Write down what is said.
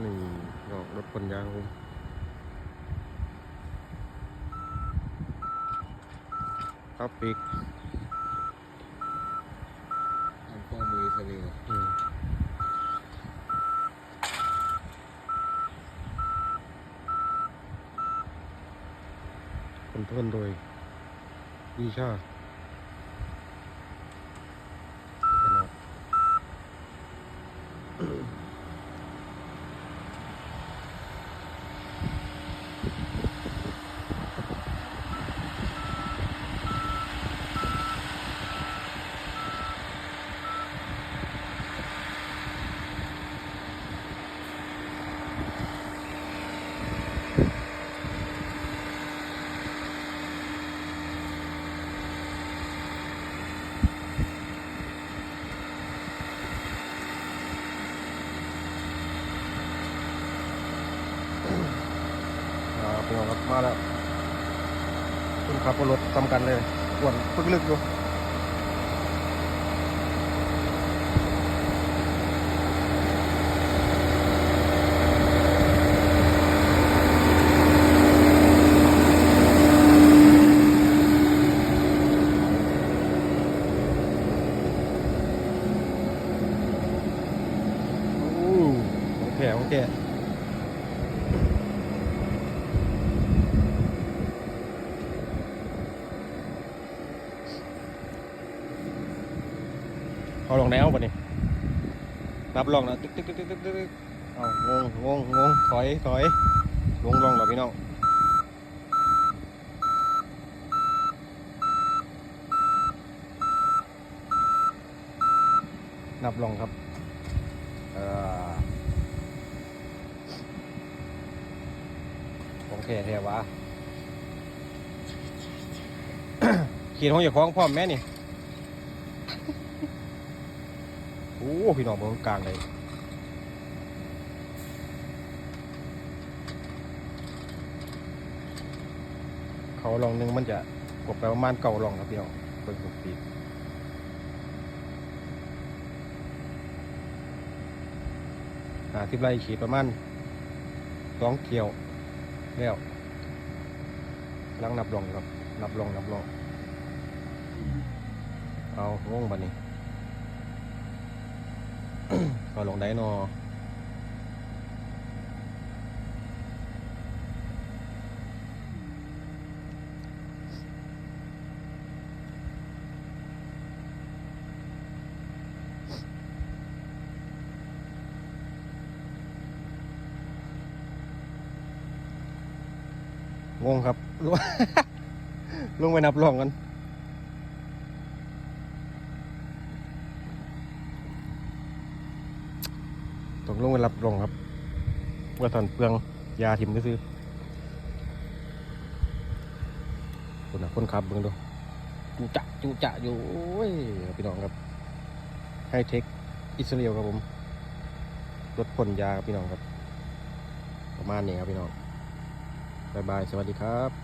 นี่ดอกรถคนยางผมครับปีกอันข้อมือสลิวอืมคนทนโดยวิชา อ่าพี่น้องครับมาแล้วคุณขับรถทำกันเลยอ้วนปึกลึกอยู่โอ้โอ เคโอเคเอาลงแล้วปะนี่นับลองนะตึ๊กตึ๊กตึ๊กตึ๊กตึ๊กเอางงงงงงถอยถอยลงลองแล้วพี่น้องนับลองครับ เอ่อ ของแท้แท้วะขีดของอย่าคล้องพร้อมแม่นี่โอ้พี่น้องเบนกลางเลยเขาลองหนึงมันจะกบไปประมาณเก่าลองครับพี่น้องเปิดกปีดหาทิพไรขีดประมาณสองเที่ยว แล้วลังนับลองครับ นับลองนับลองเอาง่วงบันนี้ ก็ลงได้นอา งงครับ ลงลงไปนับลองกันต้องลงไปรับรองครับว่าตอนเปลืองยาทิมก็ซื้อคนน่ะคนขับเบิ่งดูจูจะจูจะอยู่โอ้ยพี่น้องครับไฮเทคอิสราเอลครับผมรถพ่นยาครับพี่น้องครับ ประมาณนี้ครับพี่น้อง บายบาย สวัสดีครับ